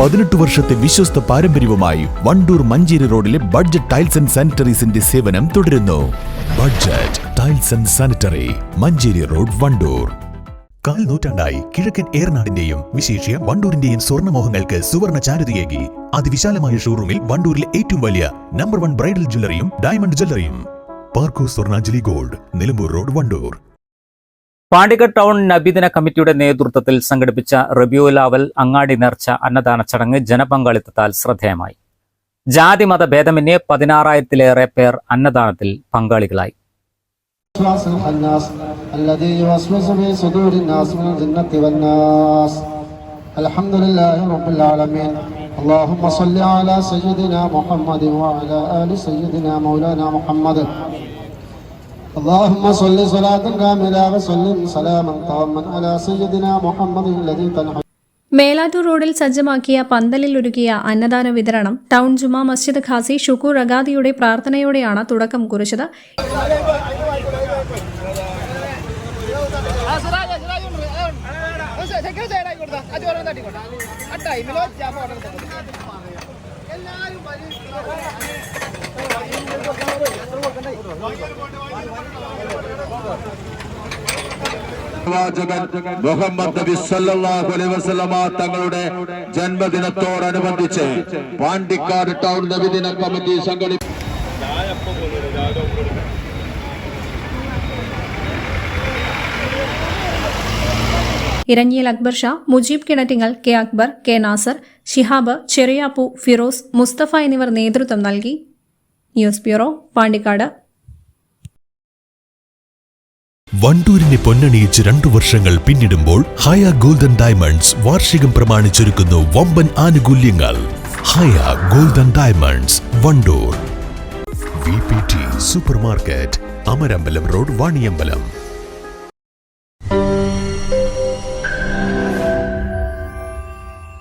പതിനെട്ട് വർഷത്തെ വിശ്വസ്ത പാരമ്പര്യവുമായി വണ്ടൂർ മഞ്ചേരി റോഡിലെ ബഡ്ജറ്റ് ടൈൽസ് ആൻഡ് സാനിറ്ററീസിന്റെ സേവനം തുടരുന്നു. Budget tiles and sanitary Manjeri road Wandoor. കാൽ നൂറ്റാണ്ടായി കിഴക്കൻ ഏറനാടിന്റെയും വിശേഷ്യ വണ്ടൂരിന്റെയും സ്വർണമോഹങ്ങൾക്ക് സുവർണ ചാരുതയേകി. അതിവിശാലമായ ഷോറൂമിൽ വണ്ടൂരിലെ ഏറ്റവും വലിയ നമ്പർ വൺ ബ്രൈഡൽ ജ്വല്ലറിയും diamond ജ്വല്ലറിയും. Parco Swarnanjali gold Nilambur road Wandoor. പാണ്ടിക്കട് town നബിദിന കമ്മിറ്റിയുടെ നേതൃത്വത്തിൽ സംഘടിപ്പിച്ച റബിയുലാവൽ അങ്ങാടി നേർച്ച അന്നദാന ചടങ്ങ് ജനപങ്കാളിത്തത്താൽ ശ്രദ്ധേയമായി ജാതിമത ഭേദമന്യേ പതിനാറായിരത്തിലേറെ പേർ അന്നദാനത്തിൽ പങ്കാളികളായി الوسواس الخناس الذي يوسوس في صدور الناس من الجنة والناس الحمد لله رب العالمين اللهم صل على سيدنا محمد وعلى آل سيدنا مولانا محمد اللهم صل صلاة كاملة وسلم سلاما تاما على سيدنا محمد الذي تنحى മേലാറ്റൂർ റോഡിൽ സജ്ജമാക്കിയ പന്തലിൽ ഒരുക്കിയ അന്നദാന വിതരണം ടൗൺ ജുമാ മസ്ജിദ് ഖാസി ഷുക്കൂർ അഗാദിയുടെ പ്രാർത്ഥനയോടെയാണ് തുടക്കം കുറിച്ചത് മുഹമ്മദ് നബി സല്ലല്ലാഹു അലൈഹി വസല്ലമ തങ്ങളുടെ ജന്മദിനത്തോടനുബന്ധിച്ച് പാണ്ടിക്കാട് ടൗൺ നബിദിന കമ്മിറ്റി സംഘടിപ്പിച്ചു ഇരഞ്ഞിയിൽ അക്ബർ ഷാ മുജീബ് കിണറ്റിങ്ങൽ കെ അക്ബർ കെ നാസർ ഷിഹാബ് ചെറിയാപ്പു ഫിറോസ് മുസ്തഫ എന്നിവർ നേതൃത്വം നൽകി. News bureau Pandikkad. വണ്ടൂരിനെ പൊന്നണിയിച്ച് രണ്ടു വർഷങ്ങൾ പിന്നിടുമ്പോൾ ഹയ ഗോൾഡൻ ഡയമണ്ട്സ് വാർഷികം പ്രമാണിച്ചൊരുക്കുന്നു വമ്പൻ ആനുകൂല്യങ്ങൾ. Haya golden diamonds Wandoor. V P T super market Amarambalam road Vaniyambalam.